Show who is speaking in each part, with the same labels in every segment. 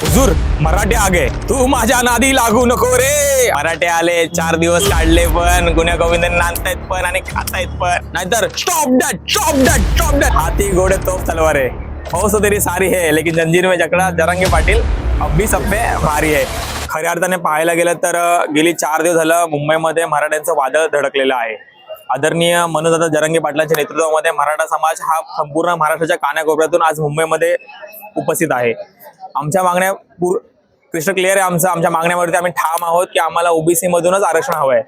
Speaker 1: हुजूर मराठे आगे. तू माझ्या नादी लागू नको रे. मराठे आले चार दिवस काढले पण गुन्ह्या गोविंद नांदतायत पण आणि खातायत पण. नाहीतर stop that stop that stop that हाती घोडे तोफ तलवार आहे. हो सो सारी है लेकिन जंजीर में जकड़ा जरंगे पाटील अब्बी सप्पे भारी आहे खऱ्या अर्थाने पाहायला गेलं तर गेली चार दिवस झालं मुंबईमध्ये मराठ्यांचं वादळ धडकलेलं आहे. आदरणीय मनोजदा जरंगे पाटलांच्या नेतृत्वामध्ये मराठा समाज हा संपूर्ण महाराष्ट्राच्या कानाकोपऱ्यातून आज मुंबईमध्ये उपस्थित आहे. आमच्या मागण्या पूर क्रिस्टल क्लिअर आहे आमचं. आमच्या मागण्यावरती आम्ही ठाम आहोत की आम्हाला ओबीसी मधूनच आरक्षण हवं आहे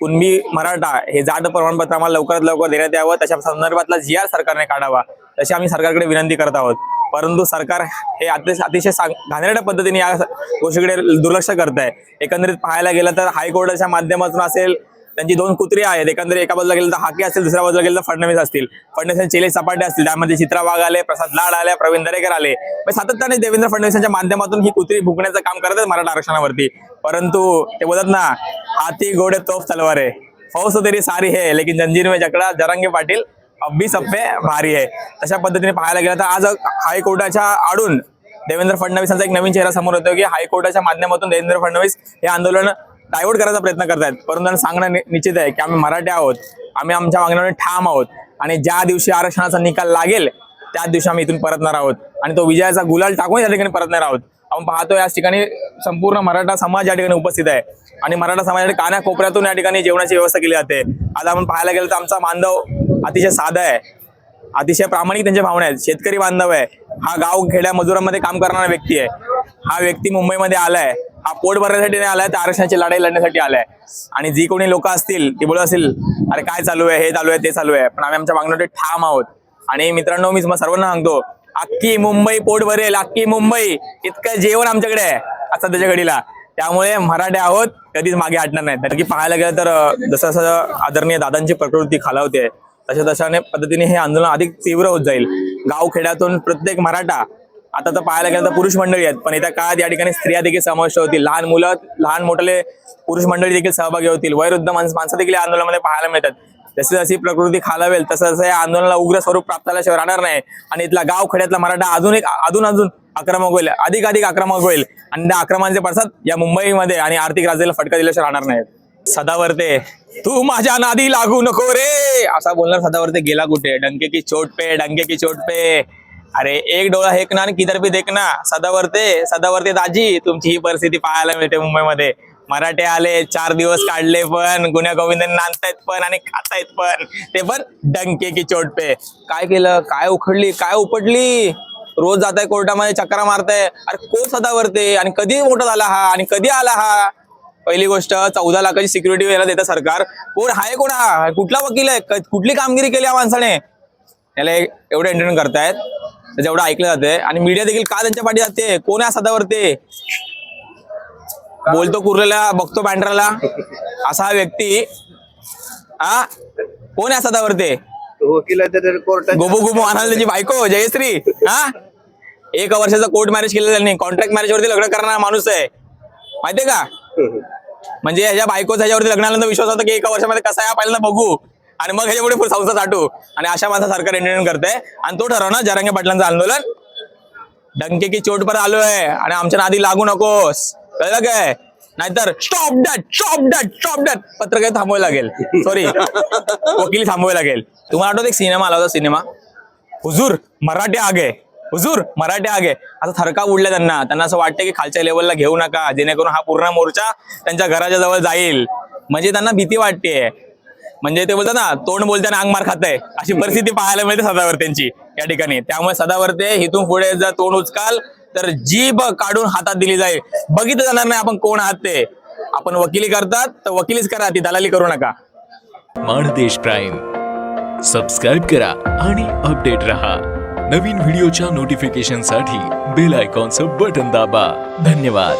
Speaker 1: कुणबी मराठा हे जाट प्रमाणपत्र आम्हाला लवकरात लवकर देण्यात यावं. तशा संदर्भातला जी आर सरकारने काढावा. तशी आम्ही सरकारकडे विनंती करत आहोत. परंतु सरकार हे अतिशय अतिशय सांग- घाणेरड्या पद्धतीने या गोष्टीकडे दुर्लक्ष करत आहे एकंदरीत पाहायला गेलं तर हायकोर्टाच्या माध्यमातून असेल त्यांची दोन कुत्री आहेत. एकंदरीत एका बाजूला गेलं तर हाके असतील दुसऱ्या बाजूला गेलं तर फडणवीस असतील. फडणवीस चेले सपाटे असतील. त्यामध्ये चित्रा वाघ आले प्रसाद लाड आले प्रवीण दरेकर आले. म्हणजे सातत्याने देवेंद्र फडणवीसांच्या माध्यमातून ही कुत्री भुकण्याचं काम करत आहेत मराठा आरक्षणावरती. परंतु ते बोलत ना हाती घोडे तोफ तलवार आहे. फौस तरी सारी है लेकिन जंजीर में जकड़ा जरंगे पाटील अब्बी सप्पे भारी आहे. तशा पद्धतीने पाहायला गेलं तर आज हायकोर्टाच्या आडून देवेंद्र फडणवीसांचा एक नवीन चेहरा समोर होतो की हायकोर्टाच्या माध्यमातून देवेंद्र फडणवीस हे आंदोलन डायव्हर्ट करायचा प्रयत्न करतायत. परंतु त्यांना सांगणं निश्चित आहे की आम्ही मराठी आहोत. आम्ही आमच्या मागण्यावर ठाम आहोत. आणि ज्या दिवशी आरक्षणाचा निकाल लागेल त्याच दिवशी आम्ही इथून परतणार आहोत. आणि तो विजयाचा गुलाल टाकून या ठिकाणी परतणार आहोत. आपण पाहतो या ठिकाणी संपूर्ण मराठा समाज या ठिकाणी उपस्थित आहे. आणि मराठा समाजाच्या कान्या कोपऱ्यातून या ठिकाणी जेवणाची व्यवस्था केली जाते. आज आपण पाहायला गेलं तर आमचा बांधव अतिशय साधा आहे. अतिशय प्रामाणिक त्यांच्या भावना आहेत. शेतकरी बांधव आहे. हा गाव खेड्या मजुरांमध्ये काम करणारा व्यक्ती आहे. हा व्यक्ती मुंबईमध्ये आलाय. हा पोट भरण्यासाठी नाही आलाय तर आरक्षणाची लढाई लढण्यासाठी आलाय. आणि जी कोणी लोक असतील ती बोलत असतील अरे काय चालू आहे हे चालू आहे ते चालू आहे. पण आम्ही आमच्या मागण्यासाठी ठाम आहोत. आणि मित्रांनो मी सर्वांना सांगतो अख्खी मुंबई पोट भरेल अख्खी मुंबई. इतकं जेवण आमच्याकडे आहे आज त्याच्या घडीला. त्यामुळे मराठे आहोत कधीच मागे हटणार नाही कारण की पाहायला गेलं तर जसं जसं आदरणीय दादांची प्रकृती खालावते तशा तशाने पद्धतीने हे आंदोलन अधिक तीव्र होत जाईल. गाव खेड्यातून प्रत्येक मराठा आता तर पाहायला गेलं तर पुरुष मंडळी आहेत. पण येत्या काळात या ठिकाणी स्त्रिया देखील समाविष्ट होतील. लहान मुलं लहान मोठे पुरुष मंडळी देखील सहभागी होतील. वयोवृद्ध माणसं माणसं देखील या आंदोलनामध्ये पाहायला मिळतात. जशी जशी प्रकृती खालावेल तसं तसं या आंदोलनाला उग्र स्वरूप प्राप्त झाल्याशिवाय राहणार नाही. आणि इथला गाव खड्यातला मराठा अजून एक अजून अजून आक्रमक होईल. अधिक अधिक आक्रमक होईल. आणि त्या आक्रमणाचे पडसाद या मुंबईमध्ये आणि आर्थिक राजधानीला फटका दिल्याशिवाय राहणार नाहीत. सदावर्ते तू माझ्या नादी लागू नको रे! असा बोलणार सदावर्ते गेला कुठे? डंके की चोट पे डंके की चोट पे. अरे एक डोळा हेकना आणि किधर भी देखना सदावरते सदावरते दाजी तुमची ही परिस्थिती पाहायला मिळते मुंबईमध्ये. मराठे आले चार दिवस काढले पण गुन्ह्या गोविंदन नांदतायत पण आणि खातायत पण. ते पण डंके की चोट पे काय केलं? काय उखडली? काय उपटली? रोज जाताय कोर्टामध्ये चक्रा मारताय. अरे कोण सदावरते? आणि कधी मोठा झाला हा? आणि कधी आला हा? पहिली गोष्ट चौदा लाखाची सिक्युरिटी याला देतं सरकार. कोण? आहे कोण हा? कुठला वकील आहे? कुठली कामगिरी केली या माणसाने? याला एवढे एंटरटेन करतायत. एवढं ऐकलं जाते आणि मीडिया देखील का त्यांच्या पाठी जाते? कोण आहे सदावरती? बोलतो कुर्लेला बघतो बँड्राला. असा हा व्यक्ती हा? कोण आहे सदावरती? गोबू गोबू आनंद त्याची बायको जयश्री हा? एक वर्षाचा कोर्ट मॅरेज केलेलं त्यांनी. कॉन्ट्रॅक्ट मॅरेज वरती लग्न करणारा माणूस आहे. माहितीये का? म्हणजे ह्याच्या बायकोचा ह्याच्यावरती लग्न आल्यानंतर विश्वास होता की एका वर्षामध्ये कसा आहे पहिल्यांदा बघू. आणि मग ह्याच्या पुढे संस्था साठू. आणि अशा माझा सरकार एंटरटेन करते आणि तो ठरवणार जरांगे पाटलांचं आंदोलन. डंके की चोट पर आलोय. आणि आमच्या नादी लागू नकोस. कळलं काय? नाहीतर stop that stop that stop that पत्रकार थांबवावं लागेल. सॉरी वकिली थांबवावी लागेल. तुम्हाला आठवत एक सिनेमा आला होता सिनेमा हुजूर मराठी आगे. हुजूर मराठी आगे. असं थरका उडल्या त्यांना. त्यांना असं वाटतं की खालच्या लेवलला घेऊ नका. जेणेकरून हा पूर्ण मोर्चा त्यांच्या घराच्या जवळ जाईल. म्हणजे त्यांना भीती वाटते म्हणजे ते बोलतात ना तोंड बोलताना अंग मार खात अशी परिस्थिती पाहायला मिळते सदावर्तेंची या ठिकाणी. त्यामुळे सदावर्ते इथून पुढे जर तोंड उचकाल तर जीभ काढून हातात दिली जाईल. बघितलं जाणार नाही आपण कोण आहात ते. आपण वकिली करतात तर वकिलीच करा ती दलाली करू नका.
Speaker 2: माणदेश प्राईम. सबस्क्राईब करा आणि अपडेट रहा. नवीन व्हिडिओच्या नोटिफिकेशनसाठी बेल आयकॉनचं बटन दाबा. धन्यवाद.